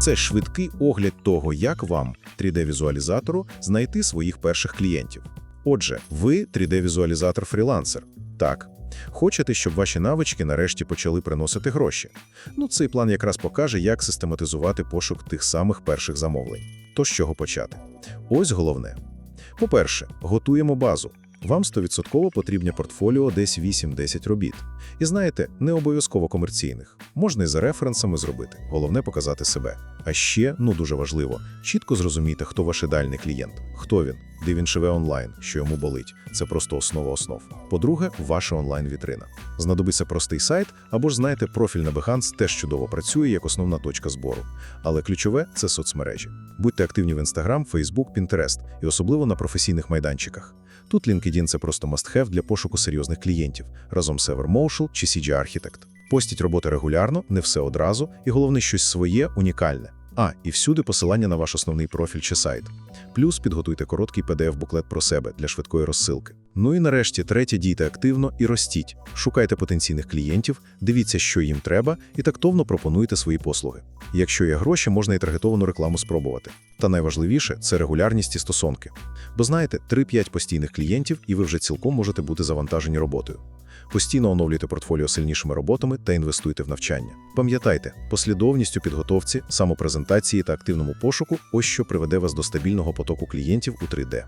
Це швидкий огляд того, як вам, 3D-візуалізатору, знайти своїх перших клієнтів. Отже, ви 3D-візуалізатор-фрілансер. Так. Хочете, щоб ваші навички нарешті почали приносити гроші? Ну, цей план якраз покаже, як систематизувати пошук тих самих перших замовлень. То з чого почати? Ось головне. По-перше, готуємо базу. Вам 100% потрібне портфоліо десь 8-10 робіт. І знаєте, не обов'язково комерційних. Можна і за референсами зробити. Головне показати себе. А ще, ну дуже важливо, чітко зрозуміти, хто ваш ідеальний клієнт, хто він, де він живе онлайн, що йому болить. Це просто основа основ. По-друге, ваша онлайн-вітрина. Знадобиться простий сайт, або ж знаєте, профіль на Behance теж чудово працює як основна точка збору. Але ключове це соцмережі. Будьте активні в Instagram, Facebook, Pinterest і особливо на професійних майданчиках. Тут LinkedIn – це просто must-have для пошуку серйозних клієнтів, разом з Evermotional чи CG Architect. Постіть роботи регулярно, не все одразу, і головне щось своє, унікальне. А, і всюди посилання на ваш основний профіль чи сайт. Плюс підготуйте короткий PDF-буклет про себе для швидкої розсилки. Ну і нарешті третє дійте активно і ростіть. Шукайте потенційних клієнтів, дивіться, що їм треба, і тактовно пропонуйте свої послуги. Якщо є гроші, можна і таргетовану рекламу спробувати. Та найважливіше це регулярність і стосунки. Бо знаєте, 3-5 постійних клієнтів, і ви вже цілком можете бути завантажені роботою. Постійно оновлюйте портфоліо сильнішими роботами та інвестуйте в навчання. Пам'ятайте, послідовність у підготовці, самопрезентації та активному пошуку ось що приведе вас до стабільного потоку клієнтів у 3D.